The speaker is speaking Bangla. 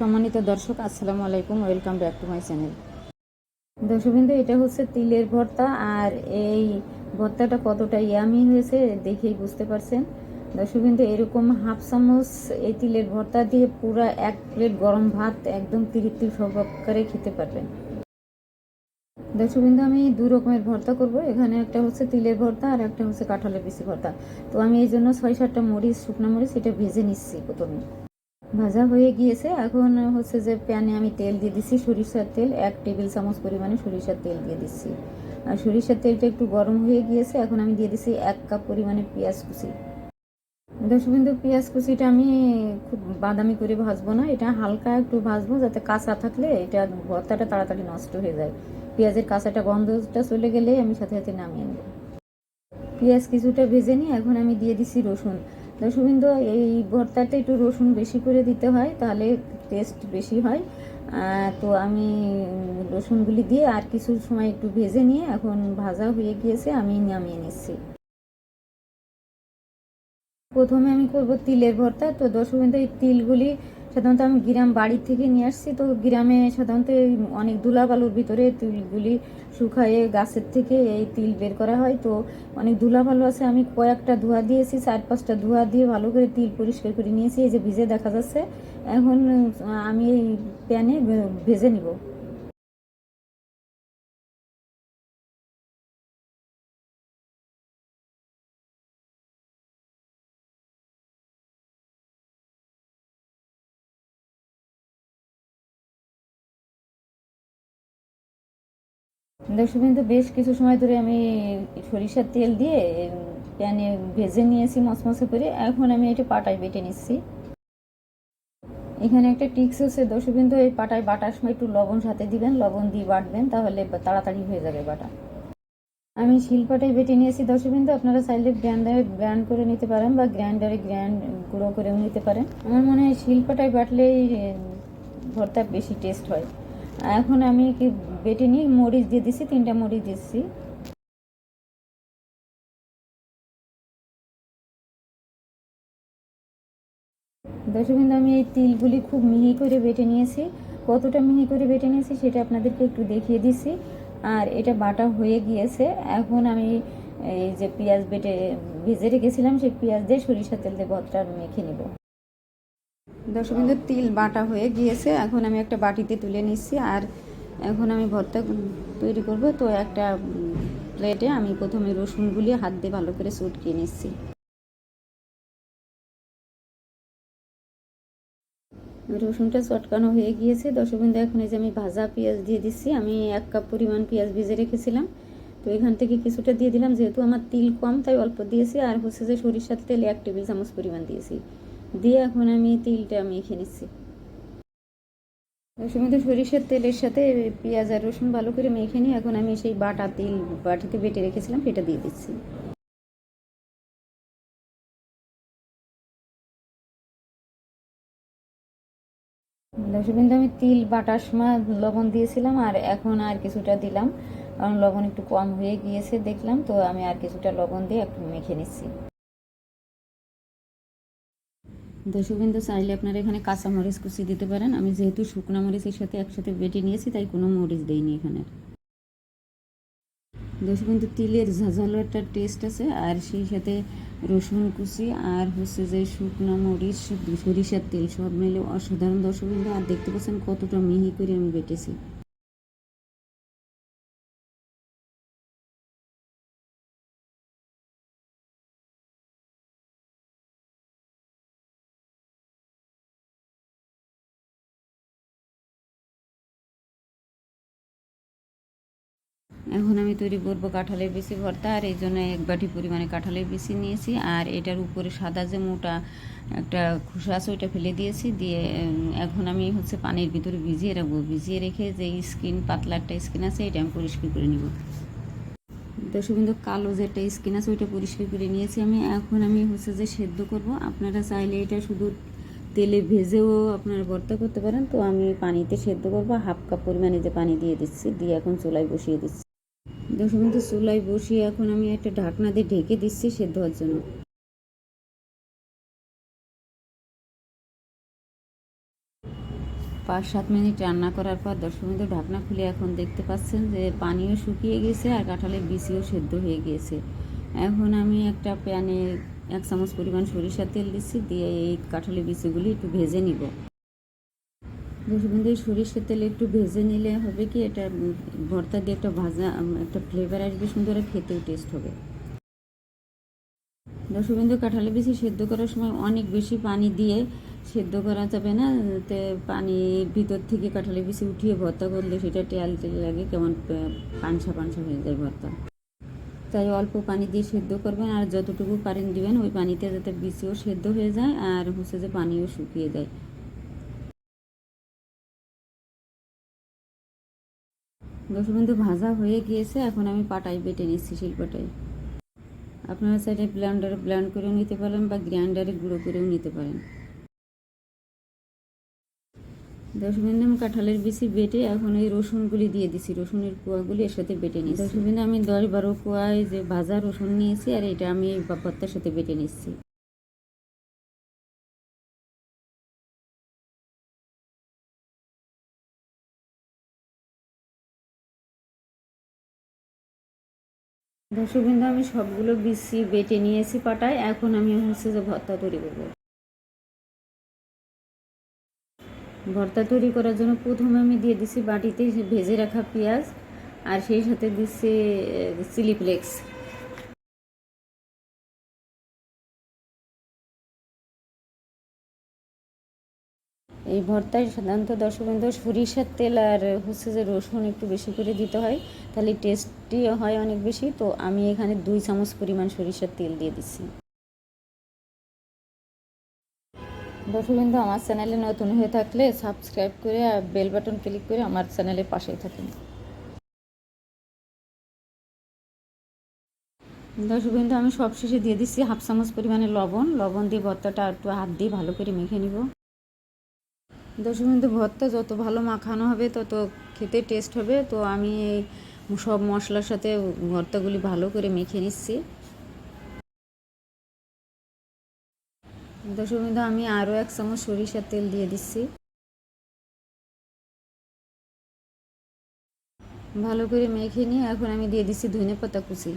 সম্মানিত দর্শক, আসসালামু আলাইকুম, welcome back to my channel. দর্শকবিন্দু, এটা হচ্ছে তিলের ভর্তা, আর এই ভর্তাটা কতটা ইয়ামি হয়েছে দেখেই বুঝতে পারছেন। দর্শকবিন্দু, এরকম হাফ চামচ এই তিলের ভর্তা দিয়ে পুরা এক প্লেট গরম ভাত একদম তৃপ্তি সহকারে খেতে পারবেন। দর্শকবিন্দু, আমি দু রকমের ভর্তা করব। এখানে একটা হচ্ছে তিলের ভর্তা আর একটা হচ্ছে কাঁঠালের বিচি ভর্তা। তো আমি এই জন্য ছয় সাতটা মরিচ, শুকনো মরিচ, এটা ভেজে নিচ্ছি প্রথমে। ভাজা হয়ে গিয়েছে। এখন হচ্ছে যে প্যানে আমি তেল দিয়ে দিচ্ছি সরিষার তেল, এক টেবিল চামচ পরিমাণে সরিষার তেল দিয়ে দিচ্ছি আর সরিষার তেলটা একটু গরম হয়ে গিয়েছে, এখন আমি দিয়ে দিচ্ছি এক কাপ পরিমাণে পেঁয়াজ কুচি। দর্শকবিন্দু, পেঁয়াজ কুচিটা আমি খুব বাদামি করে ভাজবো না, এটা হালকা একটু ভাজবো যাতে কাঁচা থাকলে এটা ভর্তাটা তাড়াতাড়ি নষ্ট হয়ে যায়। পেঁয়াজের কাঁচাটা গন্ধটা চলে গেলে আমি সাথে সাথে নামিয়ে নেব। পেঁয়াজ কিছুটা ভেজে নিয়ে এখন আমি দিয়ে দিচ্ছি রসুন। দর্শকবৃন্দ এই ভর্তাতে একটু রসুন বেশি করে দিতে হয়, তাহলে টেস্ট বেশি হয়। তো আমি রসুনগুলি দিয়ে আর কিছু সময় একটু ভেজে নিয়ে এখন ভাজা হয়ে গিয়েছে, আমি নামিয়ে নিচ্ছি। প্রথমে আমি করব তিলের ভর্তা, তো দশ এই তিলগুলি সাধারণত আমি গ্রাম বাড়ির থেকে নিয়ে আসছি, তো গ্রামে সাধারণত অনেক ধুলাবালুর ভিতরে তিলগুলি শুকায়ে গাছের থেকে এই তিল বের করা হয়। তো অনেক ধুলাবালু আছে, আমি কয়েকটা ধোয়া দিয়েছি, চার পাঁচটা ধোয়া দিয়ে ভালো করে তিল পরিষ্কার করে নিয়েছি, এই যে ভিজে দেখা যাচ্ছে। এখন আমি এই প্যানে ভেজে নিব। দর্শকবিন্দু, বেশ কিছু সময় ধরে আমি সরিষার তেল দিয়ে প্যানে ভেজে নিয়েছি মচমচে করে। এখন আমি এটা পাটায় বেটে নিচ্ছি। এখানে একটা টিক্স হচ্ছে দর্শকবিন্দু, এই পাটায় বাটার সময় একটু লবণ সাথে দিবেন, লবণ দিয়ে বাটবেন, তাহলে তাড়াতাড়ি হয়ে যাবে বাটা। আমি শিলপাটায় বেটে নিয়েছি, দর্শকবিন্দু, আপনারা চাইলে গ্র্যান্ডারে গ্র্যান্ড করে নিতে পারেন বা গ্রাইন্ডারে গ্র্যান্ড গুঁড়ো করেও নিতে পারেন। আমার মনে হয় শিলপাটায় বাটলেই ভর্তা বেশি টেস্ট হয়। এখন আমি কি বেটে নিয়ে মরিচ দিয়ে দিছি, তিনটা মরিচ দিচ্ছি দর্শকবৃন্দ আমি এই তিলগুলি খুব মিহি করে বেটে নিয়েছি। কতটা মিহি করে বেটে নিয়েছি সেটা আপনাদেরকে একটু দেখিয়ে দিছি। আর এটা বাটা হয়ে গিয়েছে। এখন আমি এই যে পেঁয়াজ বেটে, ভেজে রেখেছিলাম, সেই পেঁয়াজ দিয়ে সরিষা তেল দিয়ে ভর্তা মেখে নেব। দর্শকবৃন্দ তিল বাটা হয়ে গিয়েছে। এখন আমি একটা বাটিতে তুলে নিচ্ছি। আর এখন আমি ভর্তা তৈরি করব। তো একটা প্লেটে আমি প্রথমে রসুনগুলি হাত দিয়ে ভালো করে চটকিয়ে নিচ্ছি। রসুনটা চটকানো হয়ে গিয়েছে। দর্শকবৃন্দ, এখন এই যে আমি ভাজা পেঁয়াজ দিয়ে দিচ্ছি, আমি এক কাপ পরিমাণ পেঁয়াজ ভেজে রেখেছিলাম। তো এখান থেকে কিছুটা দিয়ে দিলাম, যেহেতু আমার তিল কম, তাই অল্প দিয়েছি। আর হচ্ছে যে সরিষার তেল এক টেবিল চামচ পরিমাণ দিয়েছি। দিয়ে এখন আমি তিলটা মেখে নিচ্ছি। দর্শকবৃন্দ সরিষার তেলের সাথে পেঁয়াজ আর রসুন ভালো করে মেখে নিয়ে এখন আমি সেই বাটা তিল বাটিতে বেটে রেখেছিলাম, সেটা দিয়ে দিচ্ছি। দর্শকবৃন্দ আমি তিল বাটার সময় লবণ দিয়েছিলাম আর এখন আর কিছুটা দিলাম। কারণ লবণ একটু কম হয়ে গিয়েছে, দেখলাম। তো আমি আর কিছুটা লবণ দিয়ে একটু মেখে নিচ্ছি। দর্শকবৃন্দ, চাইলে আপনারা এখানে কাঁচা মরিচ কুচি দিতে পারেন। আমি যেহেতু শুকনো মরিচের সাথে একসাথে বেটে নিয়েছি, তাই কোনো মরিচ দেইনি এখানে। দর্শকবৃন্দ, তিলের ঝাঁঝালো একটা টেস্ট আছে, আর সেই সাথে রসুন কুচি আর হচ্ছে যে শুকনো মরিচ, সরিষার তেল সব মিলে অসাধারণ। দর্শকবৃন্দ, আর দেখতে পাচ্ছেন কতটা মিহি করে আমি বেটেছি। এখন আমি তৈরি করব কাঁঠালের বিচি ভর্তা, আর এই জন্য এক বাটি পরিমাণে কাঁঠালের বিচি নিয়েছি। আর এটার উপরে সাদা যে মোটা একটা খোসা আছে, ওইটা ফেলে দিয়েছি। দিয়ে এখন আমি হচ্ছে পানির ভিতরে ভিজিয়ে রাখব। ভিজিয়ে রেখে যে স্কিন, পাতলা একটা স্কিন আছে, এটা আমি পরিষ্কার করে নিব। দর্শকবৃন্দ কালো যে একটা স্কিন আছে, ওইটা পরিষ্কার করে নিয়েছি আমি। এখন আমি হচ্ছে যে সেদ্ধ করব। আপনারা চাইলে এটা শুধু তেলে ভেজেও আপনারা ভর্তা করতে পারেন। তো আমি পানিতে সেদ্ধ করব। হাফ কাপ পরিমাণে যে পানি দিয়ে দিচ্ছি, দিয়ে এখন চুলায় বসিয়ে দিচ্ছি। দর্শকবৃন্দ চুলায় বসিয়ে এখন আমি একটা ঢাকনা দিয়ে ঢেকে দিচ্ছি সেদ্ধ হওয়ার জন্য। পাঁচ সাত মিনিট রান্না করার পর দশ মিনিট ঢাকনা খুলে এখন দেখতে পাচ্ছেন যে পানিও শুকিয়ে গেছে আর কাঁঠালের বিচিও সেদ্ধ হয়ে গিয়েছে এখন আমি একটা প্যানে এক চামচ পরিমাণ সরিষার তেল দিচ্ছি, দিয়ে এই কাঁঠালের বিচিগুলি একটু ভেজে নিব। এই সরিষার তেলে একটু ভেজে নিলে হবে কি? এটা ভর্তা দিয়ে একটা ভাজা একটা ফ্লেভার আসবে, সুন্দর খেতেও টেস্ট হবে। দশবিন্দু কাঁঠালের বেশি সেদ্ধ করার সময় অনেক বেশি পানি দিয়ে সেদ্ধ করা যাবে না? তে পানি ভিতর থেকে কাঁঠালের বেশি উঠিয়ে ভর্তা করলে সেটা টেয়াল তেল লাগে, কেমন পানসা পানসা হয়ে যায় ভর্তা। তাই অল্প পানি দিয়ে সেদ্ধ করবেন আর যতটুকু কারেন্ট দিবেন, ওই পানিতে যাতে বিচিও সেদ্ধ হয়ে যায় আর হচ্ছে যে পানিও শুকিয়ে দেয় দশবিন্দু ভাজা হয়ে গিয়েছে, এখন আমি পাটায় বেটে নিচ্ছি শিলপাটায় আপনারা চাইলে ব্লেন্ডারে ব্লেন্ড করেও নিতে পারেন বা গ্রাইন্ডারে গুঁড়ো করেও নিতে পারেন। দশবিন্দু আমি কাঁঠালের বেশি বেটে এখন এই রসুনগুলি দিয়ে দিছি রসুনের কোয়াগুলি এর সাথে বেটে নিচ্ছি। দশবিন্দু আমি দশ বারো কোয়ায় যে ভাজা রসুন নিয়েছি আর এটা আমি ভর্তার সাথে বেটে নিচ্ছি। দর্শকবৃন্দ আমি সবগুলো বিসি বেটে নিয়েছি পাটায়, এখন আমি হচ্ছে যে ভর্তা তৈরি করব। ভর্তা তৈরি করার জন্য প্রথমে আমি দিয়ে দিছি বাটিতে ভেজে রাখা পেঁয়াজ, আর সেই সাথে দিচ্ছি চিলি ফ্লেক্স। এই ভর্তায় সাধারণত দর্শকবৃন্দ সরিষার তেল আর হচ্ছে যে রসুন একটু বেশি করে দিতে হয়, তাহলে টেস্টি হয় অনেক বেশি। তো আমি এখানে দুই চামচ পরিমাণ সরিষার তেল দিয়ে দিচ্ছি। দর্শকবৃন্দ, আমার চ্যানেলে নতুন হয়ে থাকলে সাবস্ক্রাইব করে আর বেল বাটন ক্লিক করে আমার চ্যানেলের পাশেই থাকুন। দর্শকবৃন্দ, আমি সবশেষে দিয়ে দিচ্ছি হাফ চামচ পরিমাণে লবণ। লবণ দিয়ে ভর্তাটা একটু হাত দিয়ে ভালো করে মেখে নিব। দর্শকবৃন্দ ভর্তা যত ভালো মাখানো হবে, তত খেতে টেস্ট হবে। তো আমি এই সব মশলার সাথে ভর্তাগুলি ভালো করে মেখে নিচ্ছি। দর্শকবৃন্দ আমি আরও এক চামচ সরিষার তেল দিয়ে দিচ্ছি। ভালো করে মেখে নিয়ে এখন আমি দিয়ে দিচ্ছি ধনে পাতা কুচি।